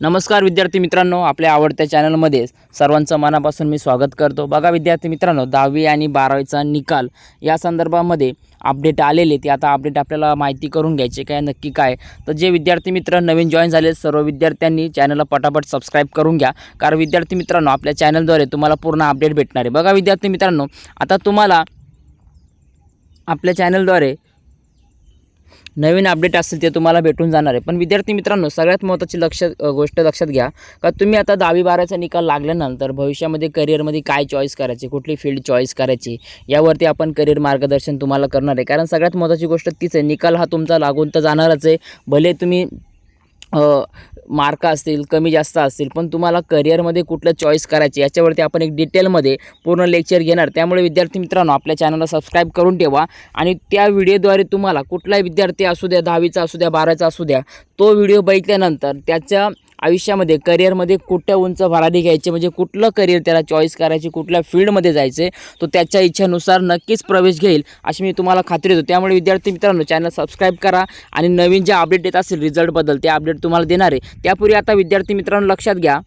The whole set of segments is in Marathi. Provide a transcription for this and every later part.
नमस्कार विद्यार्थी मित्रांनो आपल्या आवडत्या चॅनलमध्ये सर्वांचं मनापासून मी स्वागत करतो. बघा विद्यार्थी मित्रांनो दहावी आणि बारावीचा निकाल या संदर्भामध्ये अपडेट आलेले ते आता अपडेट आपल्याला माहिती करून घ्यायचे काय नक्की काय? तर जे विद्यार्थी मित्र नवीन जॉईन झाले सर्व विद्यार्थ्यांनी चॅनलला पटापट सबस्क्राईब करून घ्या. कारण विद्यार्थी मित्रांनो आपल्या चॅनलद्वारे तुम्हाला पूर्ण अपडेट भेटणार आहे. बघा विद्यार्थी मित्रांनो आता तुम्हाला आपल्या चॅनलद्वारे नवीन अपडेट असेल ते तुम्हाला भेटून जाणार आहे. पण विद्यार्थी मित्रांनो सगळ्यात महत्त्वाची लक्ष गोष्ट लक्षात घ्या. का तुम्ही आता दहावी बाराचा निकाल लागल्यानंतर भविष्यामध्ये करिअरमध्ये काय चॉईस करायची कुठली फील्ड चॉईस करायची यावरती आपण करिअर मार्गदर्शन तुम्हाला करणार आहे. कारण सगळ्यात महत्त्वाची गोष्ट तीच आहे. निकाल हा तुमचा लागून तर जाणारच आहे. भले तुम्ही मार्क असतील कमी जास्त असतील पण तुम्हाला करिअरमध्ये कुठलं चॉईस करायचे याच्यावरती आपण एक डिटेलमध्ये पूर्ण लेक्चर घेणार. त्यामुळे विद्यार्थी मित्रांनो आपल्या चॅनलला सबस्क्राईब करून ठेवा. आणि त्या व्हिडिओद्वारे तुम्हाला कुठलाही विद्यार्थी असू द्या दहावीचा असू द्या बाराचा असू द्या तो व्हिडिओ बघितल्यानंतर त्याच्या आयुष्यामध्ये करिअरमध्ये कुठं उंच भरारी घ्यायची म्हणजे कुठलं करिअर त्याला चॉईस करायची कुठल्या फील्डमध्ये जायचे तो त्याच्या इच्छेनुसार नक्कीच प्रवेश घेईल अशी मी तुम्हाला खात्री देतो. त्यामुळे विद्यार्थी मित्रांनो चॅनल सबस्क्राईब करा आणि नवीन जे अपडेट येत असेल रिझल्टबद्दल ते अपडेट तुम्हाला देणार आहे. त्यापूर्वी आता विद्यार्थी मित्रांनो लक्षात घ्या.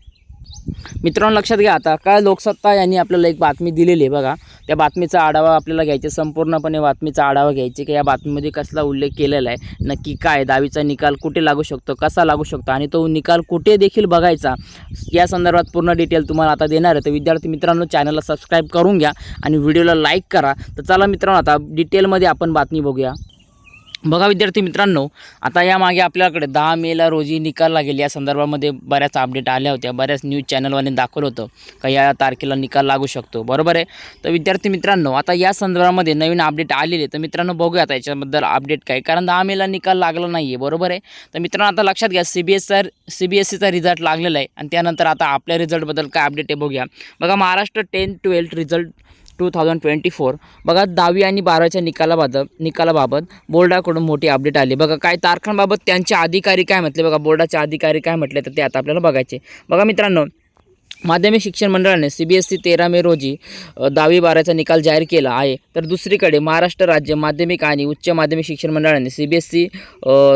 मित्रांनो लक्षात घ्या आता. काय लोकसत्ता यांनी आपल्याला एक बातमी दिलेली आहे बघा. त्या बातमीचा आढावा आपल्याला घ्यायचा संपूर्णपणे बातमीचा आढावा घ्यायची की या बातमीमध्ये कसला उल्लेख केलेला आहे नक्की काय दहावीचा निकाल कुठे लागू शकतो कसा लागू शकतो आणि तो निकाल कुठे देखील बघायचा या संदर्भात पूर्ण डिटेल तुम्हाला आता देणार आहे. तर विद्यार्थी मित्रांनो चॅनलला सबस्क्राईब करून घ्या आणि व्हिडिओला लाईक करा. तर चला मित्रांनो आता डिटेलमध्ये आपण बातमी बघूया. बघा विद्यार्थी मित्रांनो आता यामागे आपल्याकडे दहा मेला रोजी निकाल लागेल. या संदर्भामध्ये बऱ्याच अपडेट आल्या होत्या. बऱ्याच न्यूज चॅनलवाने दाखवलं होतं का या तारखेला निकाल लागू शकतो. बरोबर आहे? तर विद्यार्थी मित्रांनो आता या संदर्भामध्ये नवीन अपडेट आलेले तर मित्रांनो बघूया आता याच्याबद्दल अपडेट काय. कारण दहा मेला निकाल लागला नाही आहे बरोबर आहे? तर मित्रांनो आता लक्षात घ्या सी बी एसचा सी बी एस सीचा रिझल्ट लागलेला आहे. आणि त्यानंतर आता आपल्या रिझल्टबद्दल काय अपडेट आहे बघूया. बघा Maharashtra ten twelfth result two thousand twenty four बघा दहावी आणि बारावीच्या निकालाबाबत निकालाबाबत बोर्डाकडून मोठी अपडेट आली. बघा काय तारखांबाबत त्यांचे अधिकारी काय म्हटले? बघा बोर्डाचे अधिकारी काय म्हटले? तर ते आता आपल्याला बघायचे. बघा मित्रांनो माध्यमिक शिक्षण मंडळाने सी बी एस सी तेरा मे रोजी दहावी बाराचा निकाल जाहीर केला आहे. तर दुसरीकडे महाराष्ट्र राज्य माध्यमिक आणि उच्च माध्यमिक शिक्षण मंडळाने C B S C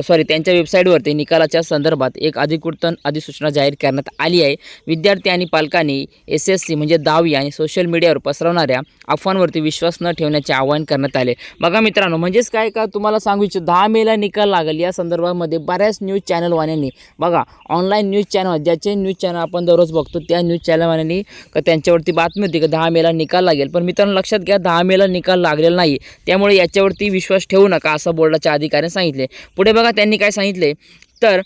sorry त्यांच्या वेबसाईटवरती निकालाच्या संदर्भात एक अधिकृतन अधिसूचना जाहीर करण्यात आली आहे. विद्यार्थी आणि पालकांनी एस एस सी म्हणजे दहावी आणि सोशल मीडियावर पसरवणाऱ्या अफवांवरती विश्वास न ठेवण्याचे आवाहन करण्यात आले. बघा मित्रांनो म्हणजेच काय का तुम्हाला सांगू इच्छितो दहा मेला निकाल लागेल. या संदर्भामध्ये बऱ्याच न्यूज चॅनलवाल्यांनी बघा ऑनलाईन न्यूज चॅनल ज्याचे न्यूज चॅनल आपण दररोज बघतो त्या न्यूज चॅनलवाल्यांनी का त्यांच्यावरती बातमी होती का दहा मेला निकाल लागेल. पण मित्रांनो लक्षात घ्या दहा मेला निकाल लागलेला नाही. त्यामुळे याच्यावरती विश्वास ठेवू नका असं बोर्डाच्या अधिकाऱ्याने सांगितले. पुढे बघा त्यांनी काय सांगितले? तर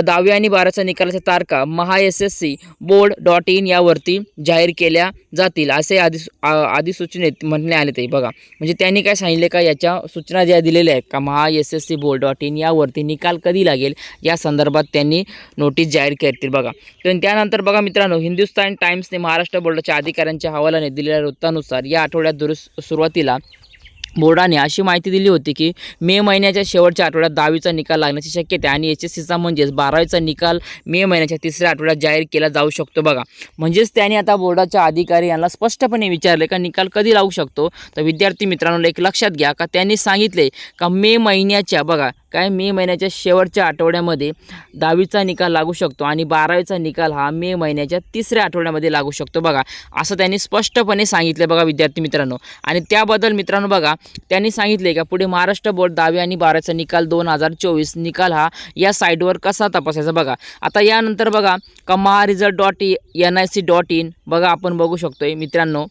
दहावी आणि बाराच्या निकालाच्या तारखा Maha S S C board dot in यावरती जाहीर केल्या जातील असे आधी अधिसूचनेत म्हणणे आले ते. बघा म्हणजे त्यांनी काय सांगितले का? याच्या सूचना ज्या दिलेल्या आहेत का? Maha S S C board dot in यावरती निकाल कधी लागेल? या संदर्भात त्यांनी नोटीस जाहीर करतील. बघा तर त्यानंतर बघा मित्रांनो हिंदुस्तान टाइम्सने महाराष्ट्र बोर्डाच्या अधिकाऱ्यांच्या हवालाने दिलेल्या वृत्तानुसार या आठवड्यात दुरुस सुरुवातीला बोर्डाने अशी माहिती दिली होती की मे महिन्याच्या शेवटच्या आठवड्यात दहावीचा निकाल लागण्याची शक्यता आहे आणि एच एस सीचा म्हणजेच बारावीचा निकाल मे महिन्याच्या तिसऱ्या आठवड्यात जाहीर केला जाऊ शकतो बघा. म्हणजेच त्याने आता बोर्डाच्या अधिकारी यांना स्पष्टपणे विचारले का निकाल कधी लागू शकतो? तर विद्यार्थी मित्रांनो एक लक्षात घ्या का त्यांनी सांगितले का मे महिन्याच्या बघा काय मे महिन्याच्या शेवटच्या आठवड्यामध्ये दहावीचा निकाल लागू शकतो आणि बारावीचा निकाल हा मे महिन्याच्या तिसऱ्या आठवड्यामध्ये लागू शकतो. बघा असं त्यांनी स्पष्टपणे सांगितलं बघा विद्यार्थी मित्रांनो. आणि त्याबद्दल मित्रांनो बघा त्यांनी सांगितले का पुढे महाराष्ट्र बोर्ड दहावी आणि बारावीचा निकाल दोन हजार चोवीस निकाल हा या साईटवर कसा तपासायचा बघा. आता यानंतर बघा कमा result dot N I C dot in बघा आपण बघू शकतोय मित्रांनो.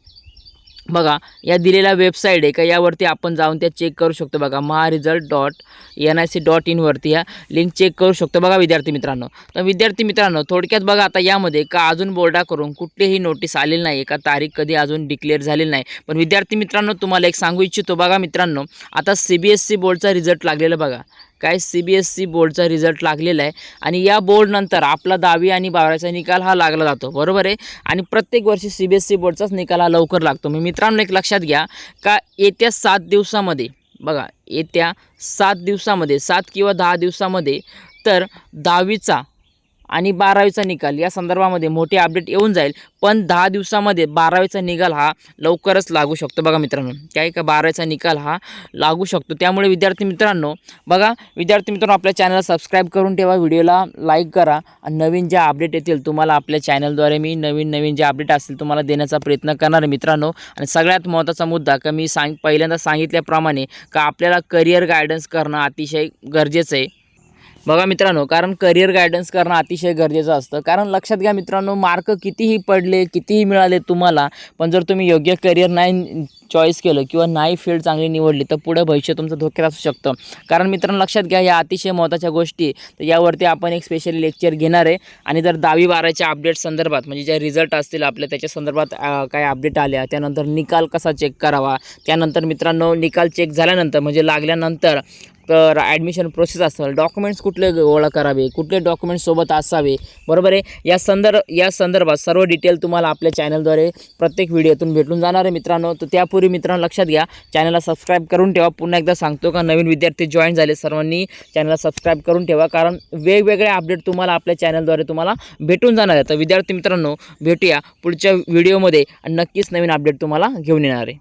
बघा या दिलेला वेबसाईट आहे का? यावरती आपण जाऊन त्या चेक करू शकतो बघा. Maha result dot N I C dot इनवरती या लिंक चेक करू शकतो बघा विद्यार्थी मित्रांनो. तर विद्यार्थी मित्रांनो थोडक्यात बघा आता यामध्ये का अजून बोर्डाकडून कुठलीही नोटीस आलेली नाही का तारीख कधी अजून डिक्लेअर झालेली नाही. पण विद्यार्थी मित्रांनो तुम्हाला एक सांगू इच्छितो बघा मित्रांनो आता सी बी एस सी बोर्डचा रिझल्ट लागलेला बघा. काय सी बी एस सी बोर्डचा रिझल्ट लागलेला आहे. आणि या बोर्डनंतर आपला दहावी आणि बारावीचा निकाल हा लागला जातो. बरोबर आहे? आणि प्रत्येक वर्षी सी बी एस सी बोर्डचाच निकाल हा लवकर लागतो. मी मित्रांनो एक लक्षात घ्या का येत्या सात दिवसामध्ये बघा येत्या सात दिवसामध्ये सात किंवा दहा दिवसामध्ये तर दहावीचा आणि बारावीचा निकाल. या संदर्भामध्ये मोठे अपडेट येऊन जाईल पण दहा दिवसामध्ये बारावीचा निकाल हा लवकरच लागू शकतो. बघा मित्रांनो काय का बारावीचा निकाल हा लागू शकतो. त्यामुळे विद्यार्थी मित्रांनो बघा विद्यार्थी मित्रांनो आपल्या चॅनलला सबस्क्राईब करून ठेवा व्हिडिओला लाईक करा. आणि नवीन ज्या अपडेट येतील तुम्हाला आपल्या चॅनलद्वारे मी नवीन नवीन जे अपडेट असतील तुम्हाला देण्याचा प्रयत्न करणार मित्रांनो. आणि सगळ्यात महत्त्वाचा मुद्दा का मी सांग पहिल्यांदा सांगितल्याप्रमाणे का आपल्याला करिअर गायडन्स करणं अतिशय गरजेचं आहे. बघा मित्रांनो कारण करिअर गायडन्स करणं अतिशय गरजेचं असतं. कारण लक्षात घ्या मित्रांनो मार्क कितीही पडले कितीही मिळाले तुम्हाला पण जर तुम्ही योग्य करिअर नाही चॉईस केलं किंवा नाही फील्ड चांगली निवडली तर पुढं भविष्य तुमचं धोक्यात असू शकतं. कारण मित्रांनो लक्षात घ्या या अतिशय महत्त्वाच्या गोष्टी तर यावरती आपण एक स्पेशली लेक्चर घेणार आहे. आणि जर दहावी बाराच्या अपडेट संदर्भात म्हणजे ज्या रिझल्ट असतील आपल्या त्याच्या संदर्भात काय अपडेट आल्या त्यानंतर निकाल कसा चेक करावा? त्यानंतर मित्रांनो निकाल चेक झाल्यानंतर म्हणजे लागल्यानंतर तर ॲडमिशन प्रोसेस असेल डॉक्युमेंट्स कुठले गोळा करावे कुठले डॉक्युमेंट्स सोबत असावे बरोबर आहे? या संदर्भ या संदर्भात सर्व डिटेल तुम्हाला आपल्या चॅनलद्वारे प्रत्येक व्हिडिओतून भेटून जाणार आहे मित्रांनो. तर त्यापूर्वी मित्रांनो लक्षात घ्या. चॅनलला सबस्क्राईब करून ठेवा. पुन्हा एकदा सांगतो का नवीन विद्यार्थी जॉईन झाले सर्वांनी. चॅनलला सबस्क्राईब करून ठेवा कारण वेगवेगळे अपडेट तुम्हाला आपल्या चॅनलद्वारे तुम्हाला भेटून जाणार आहे. तर विद्यार्थी मित्रांनो भेटूया पुढच्या व्हिडिओमध्ये नक्कीच नवीन अपडेट तुम्हाला घेऊन येणार आहे.